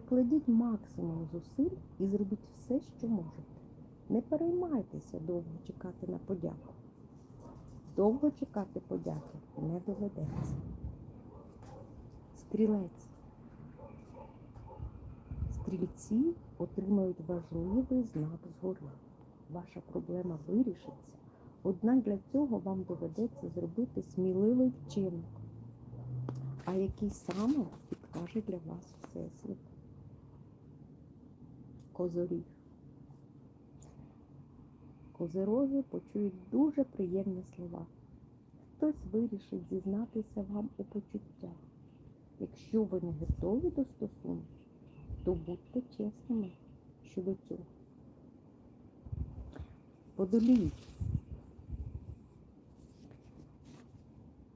Прикладіть максимум зусиль і зробіть все, що можете. Не переймайтеся довго чекати на подяку. Довго чекати подяки не доведеться. Стрілець. Стрільці отримають важливий знак згори. Ваша проблема вирішиться, однак для цього вам доведеться зробити сміливий вчинок. А який саме підкаже для вас Всесвіт? Козоріг. Козироги почують дуже приємні слова. Хтось вирішить зізнатися вам у почуттях. Якщо ви не готові до стосунків, то будьте чесними щодо цього. Водолій.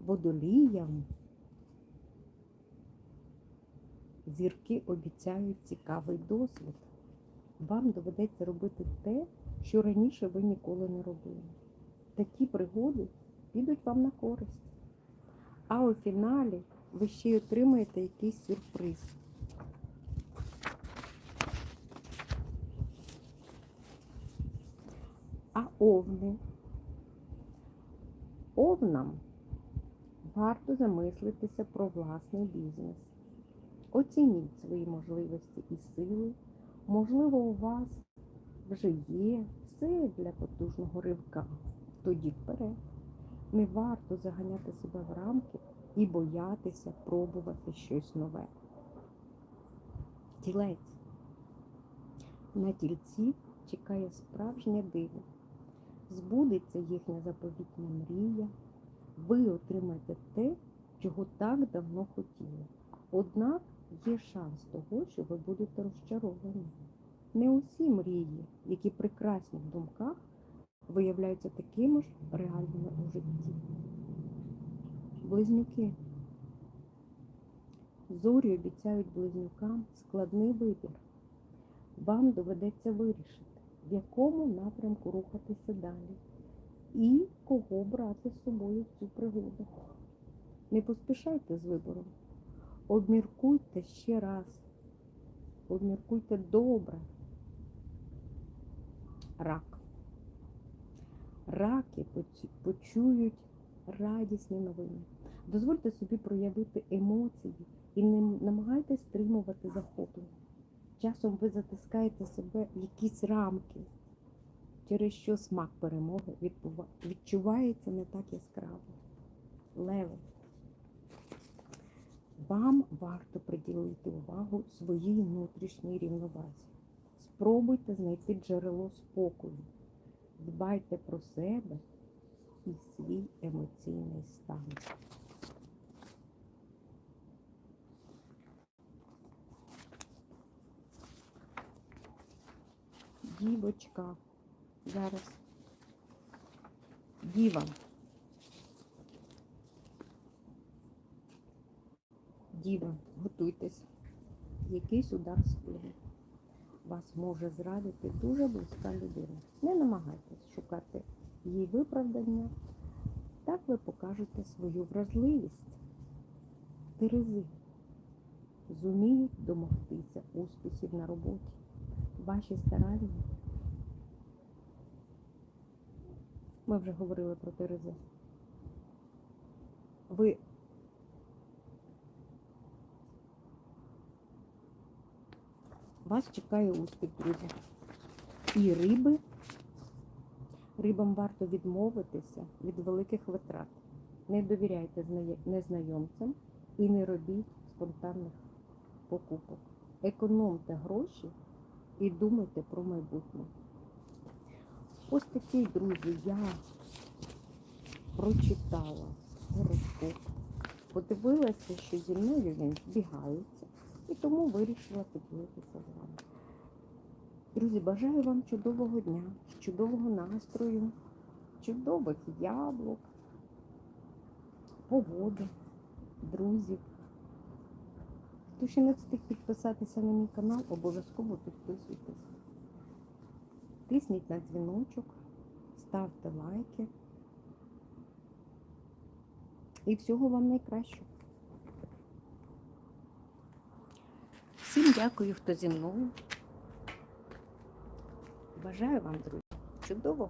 Водоліям зірки обіцяють цікавий досвід. Вам доведеться робити те, що раніше ви ніколи не робили. Такі пригоди підуть вам на користь. А у фіналі ви ще й отримаєте якийсь сюрприз. А овни? Овнам варто замислитися про власний бізнес. Оцініть свої можливості і сили. Можливо, у вас вже є все для потужного ривка. Тоді вперед. Не варто заганяти себе в рамки і боятися пробувати щось нове. Тілець. На тільці чекає справжнє диво. Збудеться їхня заповітна мрія. Ви отримаєте те, чого так давно хотіли. Однак є шанс того, що ви будете розчаровані. Не усі мрії, які прекрасні в думках, виявляються такими ж реальними у житті. Близнюки. Зорі обіцяють близнюкам складний вибір. Вам доведеться вирішити, в якому напрямку рухатися далі і кого брати з собою в цю пригоду. Не поспішайте з вибором. Обміркуйте ще раз. Обміркуйте добре. Рак. Раки почують радісні новини. Дозвольте собі проявити емоції і не намагайтесь стримувати захоплення. Часом ви затискаєте себе в якісь рамки, через що смак перемоги відчувається не так яскраво. Леви. Вам варто приділити увагу своїй внутрішній рівновазі. Спробуйте знайти джерело спокою. Дбайте про себе і свій емоційний стан. Дівочка. Зараз. Діва. Діва, готуйтесь. Якийсь удар спини. Вас може зрадити дуже близька людина. Не намагайтесь шукати її виправдання. Так ви покажете свою вразливість. Терези зуміють домогтися успіхів на роботі. Ваші старання. Ми вже говорили про Терези. Ви Вас чекає успіх, друзі. І риби. Рибам варто відмовитися від великих витрат. Не довіряйте незнайомцям і не робіть спонтанних покупок. Економте гроші і думайте про майбутнє. Ось такий, друзі, я прочитала гороскоп, подивилася, що зі мною він збігається, і тому вирішила поділитися з вами. Друзі, бажаю вам чудового дня, чудового настрою, чудових яблук, погоди, друзів. Хто ще не встиг підписатися на мій канал, обов'язково підписуйтесь. Тисніть на дзвіночок, ставте лайки. І всього вам найкращого. Всім дякую, хто зі мною. Бажаю вам, друзі, чудового.